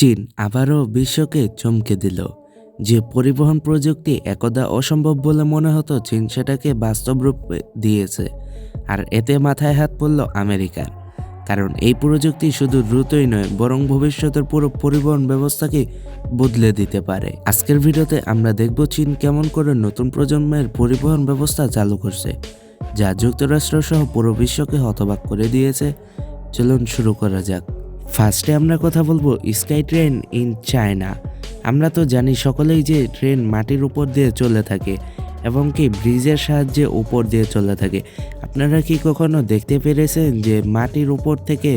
চীন আবারও বিশ্বকে চমকে দিল। যে পরিবহন প্রযুক্তি একদা অসম্ভব বলে মনে হতো চীন সেটাকে বাস্তব রূপ দিয়েছে, আর এতে মাথায় হাত পড়ল আমেরিকার। কারণ এই প্রযুক্তি শুধু দ্রুতই নয়, বরং ভবিষ্যতের পুরো পরিবহন ব্যবস্থাকে বদলে দিতে পারে। আজকের ভিডিওতে আমরা দেখব চীন কেমন করে নতুন প্রজন্মের পরিবহন ব্যবস্থা চালু করছে, যা যুক্তরাষ্ট্র সহ পুরো বিশ্বকে হতবাক করে দিয়েছে। চলুন শুরু করা যাক। ফার্স্টে আমরা কথা বলব স্কাই ট্রেন ইন চায়না। আমরা তো জানি সকলেই যে ট্রেন মাটির উপর দিয়ে চলে থাকে এবং কি ব্রিজের সাহায্যে উপর দিয়ে চলে থাকে। আপনারা কি কখনো দেখতে পেরেছেন যে মাটির উপর থেকে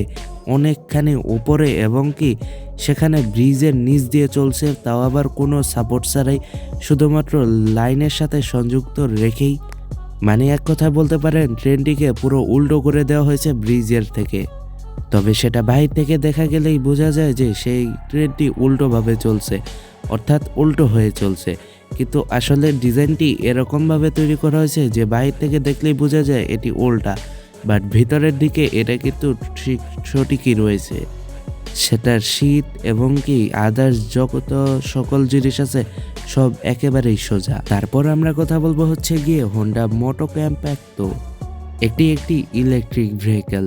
অনেকখানি উপরে এবং কি সেখানে ব্রিজের নিচ দিয়ে চলছে, তাও আবার কোনো সাপোর্ট ছাড়াই শুধুমাত্র লাইনের সাথে সংযুক্ত রেখেই? মানে এক কথা বলতে পারেন, ট্রেনটিকে পুরো উল্টো করে দেওয়া হয়েছে ব্রিজের থেকে। তবে সেটা বাহির থেকে দেখা গেলেই বোঝা যায় যে সেই ট্রেনটি উল্টোভাবে চলছে, অর্থাৎ উল্টো হয়ে চলছে। কিন্তু আসলে ডিজাইনটি এরকমভাবে তৈরি করা হয়েছে যে বাহির থেকে দেখলেই বোঝা যায় এটি উল্টা, বাট ভিতরের দিকে এটা কিন্তু ঠিক সঠিকই রয়েছে। সেটার শীত এবং কি আদার্স যত সকল জিনিস আছে, সব একেবারেই সোজা। তারপর আমরা কথা বলব হচ্ছে গিয়ে হোন্ডা মোটো ক্যাম্প্যাক্টো এটি একটি ইলেকট্রিক ভেহিকেল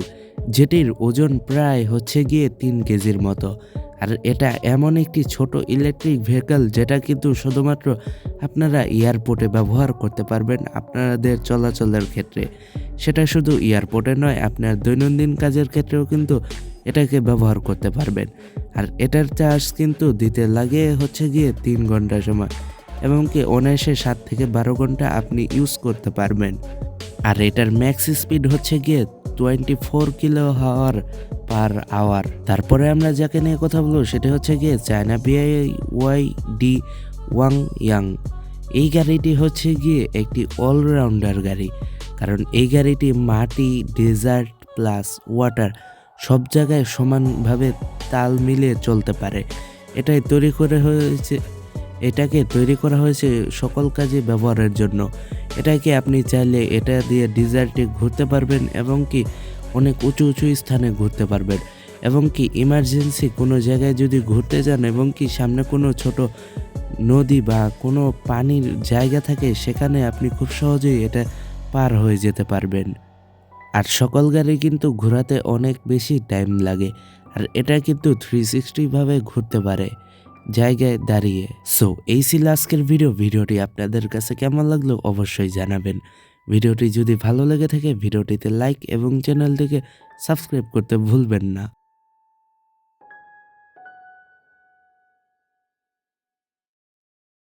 যেটির ওজন প্রায় হচ্ছে গিয়ে তিন কেজির মতো। আর এটা এমন একটি ছোট ইলেকট্রিক ভেহিকেল যেটা কিন্তু শুধুমাত্র আপনারা এয়ারপোর্টে ব্যবহার করতে পারবেন আপনাদের চলাচলের ক্ষেত্রে। সেটা শুধু এয়ারপোর্টে নয়, আপনার দৈনন্দিন কাজের ক্ষেত্রেও কিন্তু এটাকে ব্যবহার করতে পারবেন। আর এটার চার্জ কিন্তু দিতে লাগে হচ্ছে গিয়ে তিন ঘণ্টা সময়, এবং কি অনায়াসে সাত থেকে বারো ঘণ্টা আপনি ইউজ করতে পারবেন। আর এটার ম্যাক্স স্পিড হচ্ছে গিয়ে টোয়েন্টি ফোর কিলো হাওয়ার পার আওয়ার তারপরে আমরা যাকে নিয়ে কথা বলব, সেটা হচ্ছে গিয়ে চায়না বিআই ওয়াই ডি ওয়াং ইয়াং এই গাড়িটি হচ্ছে গিয়ে একটি অলরাউন্ডার গাড়ি, কারণ এই গাড়িটি মাটি ডেজার্ট প্লাস ওয়াটার সব জায়গায় সমানভাবে তাল মিলিয়ে চলতে পারে। এটাই তৈরি করে হয়েছে, এটাকে তৈরি করা হয়েছে সকল কাজে ব্যবহারের জন্য। এটাকে আপনি চাইলে এটা দিয়ে ডিজার্টে ঘুরতে পারবেন এবং কি অনেক উঁচু উঁচু স্থানে ঘুরতে পারবেন এবং কি ইমার্জেন্সি কোনো জায়গায় যদি ঘুরতে যান এবং কি সামনে কোনো ছোট নদী বা কোনো পানির জায়গা থাকে সেখানে আপনি খুব সহজেই এটা পার হয়ে যেতে পারবেন। আর সকল গাড়ি কিন্তু ঘোরাতে অনেক বেশি টাইম লাগে। আর এটা কিন্তু থ্রি সিক্সটিভাবে ঘুরতে পারে। জায়গায় দাঁড়িয়ে। সো এই ছিল আজকের ভিডিও ভিডিওটি আপনাদের কাছে কেমন লাগল অবশ্যই জানাবেন। ভিডিওটি যদি ভালো লেগে থাকে ভিডিওটিতে লাইক এবং চ্যানেলটিকে সাবস্ক্রাইব করতে ভুলবেন না।